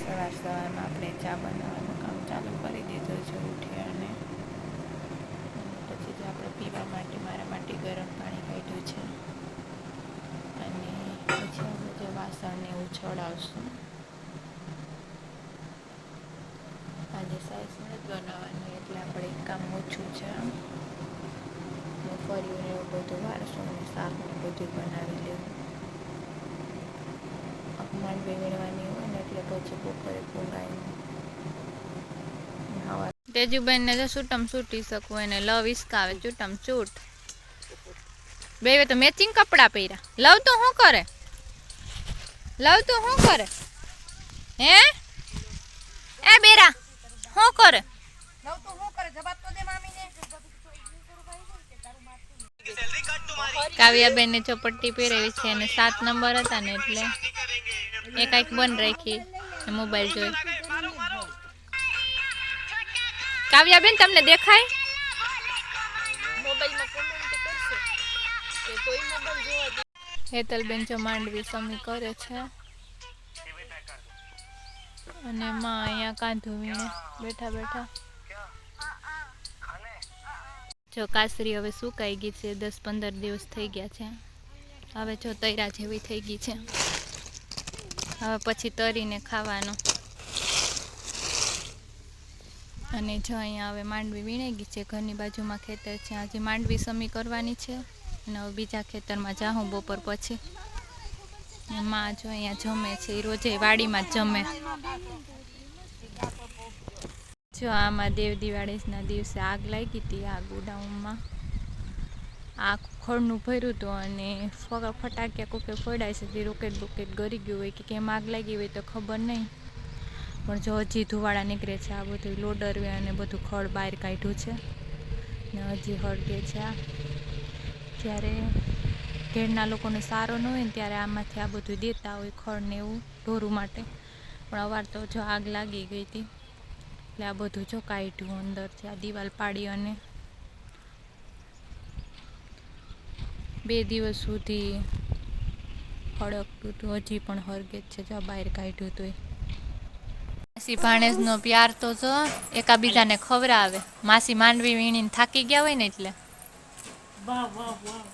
સવાર સવારમાં આપણે ચા બનાવવાનું કામ ચાલુ કરી દીધું છે ઉઠી અને પછી જો આપણે પીવા માટે મારા માટે ગરમ પાણી કાઢ્યું છે. અને પછી આપણે જે વાસણને એવું છોડાવશું. આજે સાઈઝ નથી બનાવવાની, એટલે આપણે એક કામ ઓછું છે ફર્યું ને એવું બધું વારસો અને શાકને બધું બનાવી લેવું માંડવી વીણવાની હોય ને એટલે પછી બપોરે પોગાય નહીં હવા તેજુબેન ને જો સૂટમ સૂટી શકું એને લવ ઈસકાવે ચૂટમ ચૂટ બે તો મેચિંગ કપડાં પહેર્યા. લવ તો શું કરે? લવ તો શું કરે? હે? એ બેરા શું કરે? કાવ્યાબેન ને ચોપટ્ટી પહેરાવી છે અને સાત નંબર હતા ને એટલે એ કાંઈક બંધ રાખી મોબાઈલ જોઈ. કાવ્યાબેન તમને દેખાય? હેતલબેન જો માંડવી સમી કરે છે. અને માં અહીંયા કાંધું વીણે બેઠા બેઠા. જો કાસરી હવે સુકાઈ ગઈ છે દસ પંદર દિવસ થઈ ગયા છે. હવે જો તૈરા જેવી થઈ ગઈ છે. હવે પછી તરીને ખાવાનું. અને જો અહીંયા હવે માંડવી વીણાઈ ગઈ છે, ઘરની બાજુમાં ખેતર છે. આજે માંડવી સમી કરવાની છે અને હવે બીજા ખેતરમાં જાઉં બપોર પછી. માં જો અહીંયા જમે છે એ રોજે વાડીમાં જ જમે. જો આમાં દેવ દિવાળીના દિવસે આગ લાગી હતી, આ ગોડાઉનમાં. આ ખોળનું ભર્યું હતું અને ફટાકિયા કોકે ફોડાય છે તે રોકેટ બોકેટ ગરી ગયું હોય કે કેમ આગ લાગી હોય તો ખબર નહીં. પણ જો હજી ધુવાળા નીકળે છે, આ બધું લોડર અને બધું ખળ બહાર કાઢ્યું છે. ને હજી હળગે છે આ. ત્યારે ઘેરના લોકોને સારો ન હોય ને ત્યારે આમાંથી આ બધું દેતા હોય ખળ ને એવું ઢોરું માટે. પણ અવાર તો જો આગ લાગી ગઈ હતી, એટલે આ બધું જો કાઢ્યું અંદરથી આ દિવાલ પાડી અને બે દિવસ સુધી હળગતું હતું. હજી પણ હરગે છે. જો બહાર કાઢ્યું હતું માસી ભાણેજનો પ્યાર તો જો એકાબીજાને ખવરાવે માસી માંડવી વીણીને થાકી ગયા હોય ને એટલે. વાહ વાહ વાહ.